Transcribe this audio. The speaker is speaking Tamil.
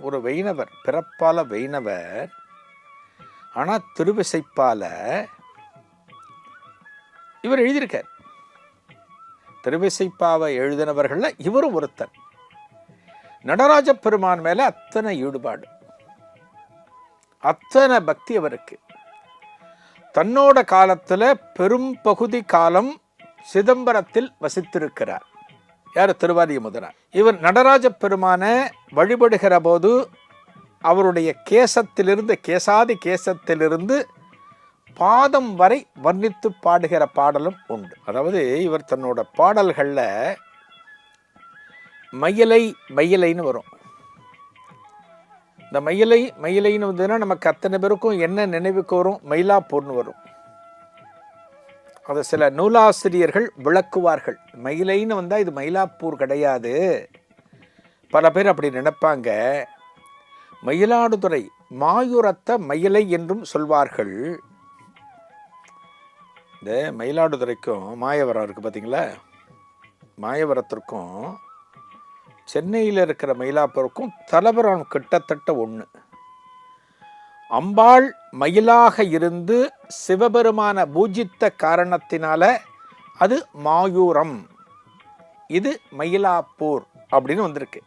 ஒரு வைணவர் பிறப்பால வைணவர் ஆனால் திருவிசைப்பால இவர் எழுதியிருக்கார். திருவிசைப்பாவை எழுதினவர்களில் இவரும் ஒருத்தர். நடராஜ பெருமான் மேலே அத்தனை ஈடுபாடு. அத்தனை பக்தி அவருக்கு. தன்னோட காலத்தில் பெரும் பகுதி காலம் சிதம்பரத்தில் வசித்திருக்கிறார். யார்? திருவாரிய முதனார். இவர் நடராஜ பெருமானை வழிபடுகிற போது அவருடைய கேசத்திலிருந்து கேசாதி கேசத்திலிருந்து பாதம் வரை வர்ணித்து பாடுகிற பாடலும் உண்டு. அதாவது இவர் தன்னோட பாடல்களில் மயிலை மயிலைன்னு வரும். இந்த மயிலை மயிலைன்னு வந்ததுன்னா நமக்கு அத்தனை பேருக்கும் என்ன நினைவுக்கு வரும்? மயிலாப்பூர்னு வரும். அதை சில நூலாசிரியர்கள் விளக்குவார்கள். மயிலைன்னு வந்தால் இது மயிலாப்பூர் கிடையாது. பல பேர் அப்படி நினைப்பாங்க. மயிலாடுதுறை மாயூரத்த மயிலை என்றும் சொல்வார்கள். இந்த மயிலாடுதுறைக்கும் மாயவரம் இருக்குது பார்த்தீங்களா மாயவரத்திற்கும் சென்னையில் இருக்கிற மயிலாப்பூருக்கும் தலைவரம் கிட்டத்தட்ட ஒன்று அம்பாள் மயிலாக இருந்து சிவபெருமான பூஜித்த காரணத்தினால அது மாயூரம். இது மயிலாப்பூர் அப்படின்னு வந்திருக்கு.